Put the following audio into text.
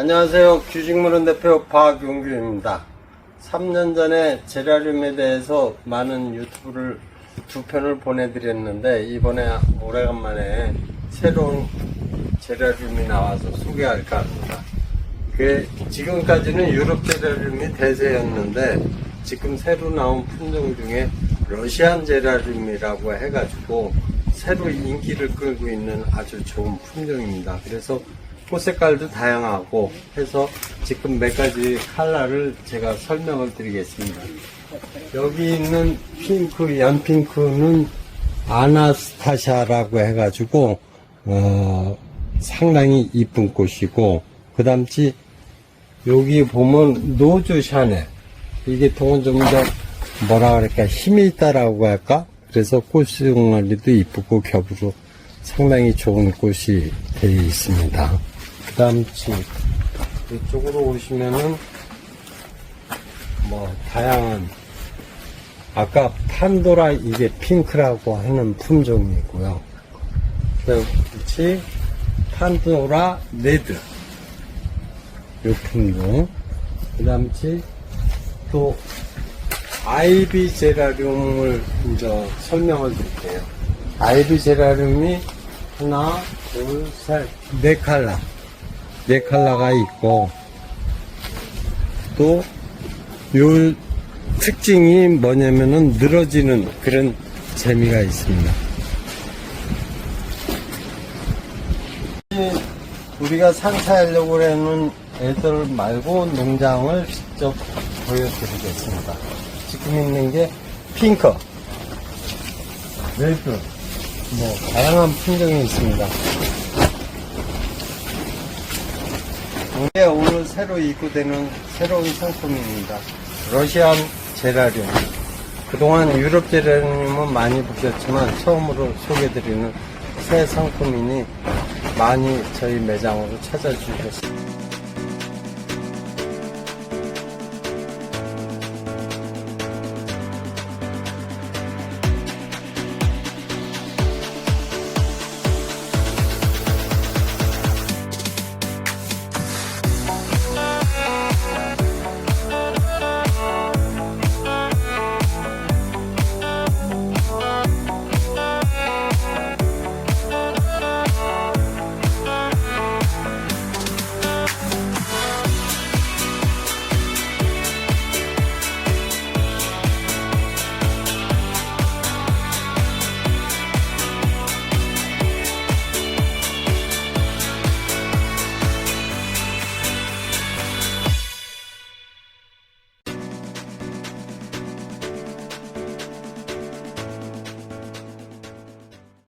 안녕하세요. 규직물은 대표 박용규입니다. 3년 전에 제라늄에 대해서 많은 유튜브를 두 편을 보내드렸는데 이번에 오래간만에 새로운 제라늄이 나와서 소개할까 합니다. 그 지금까지는 유럽 제라늄이 대세였는데 지금 새로 나온 품종 중에 러시안 제라늄이라고 해가지고 새로 인기를 끌고 있는 아주 좋은 품종입니다. 그래서 꽃 색깔도 다양하고 해서 지금 몇 가지 컬러를 제가 설명을 드리겠습니다. 여기 있는 핑크, 연핑크는 아나스타샤라고 해가지고 어, 상당히 이쁜 꽃이고 그 다음치 여기 보면 노즈 샤넬. 이게 통은 좀 더 뭐라 그럴까 힘이 있다라고 할까? 그래서 꽃송아리도 이쁘고 겹으로 상당히 좋은 꽃이 되어 있습니다 그 다음치 이쪽으로 오시면은 뭐 다양한 아까 판도라 이게 핑크라고 하는 품종이고요. 그렇지 판도라 레드. 요 품종. 그 다음에 또 아이비 제라늄을 이제 설명을 드릴게요. 아이비 제라늄이 하나 둘 셋 네 칼라 네 칼라가 있고 또 요 특징이 뭐냐면은 늘어지는 그런 재미가 있습니다 우리가 상사하려고 하는 애들 말고 농장을 직접 보여드리겠습니다. 지금 있는 게 핑크, 레드, 뭐 다양한 품종이 있습니다. 이게 오늘 새로 입고되는 새로운 상품입니다. 러시안 제라늄. 그동안 유럽 제라늄은 많이 보셨지만 처음으로 소개드리는 새 상품이니 많이 저희 매장으로 찾아주셨습니다.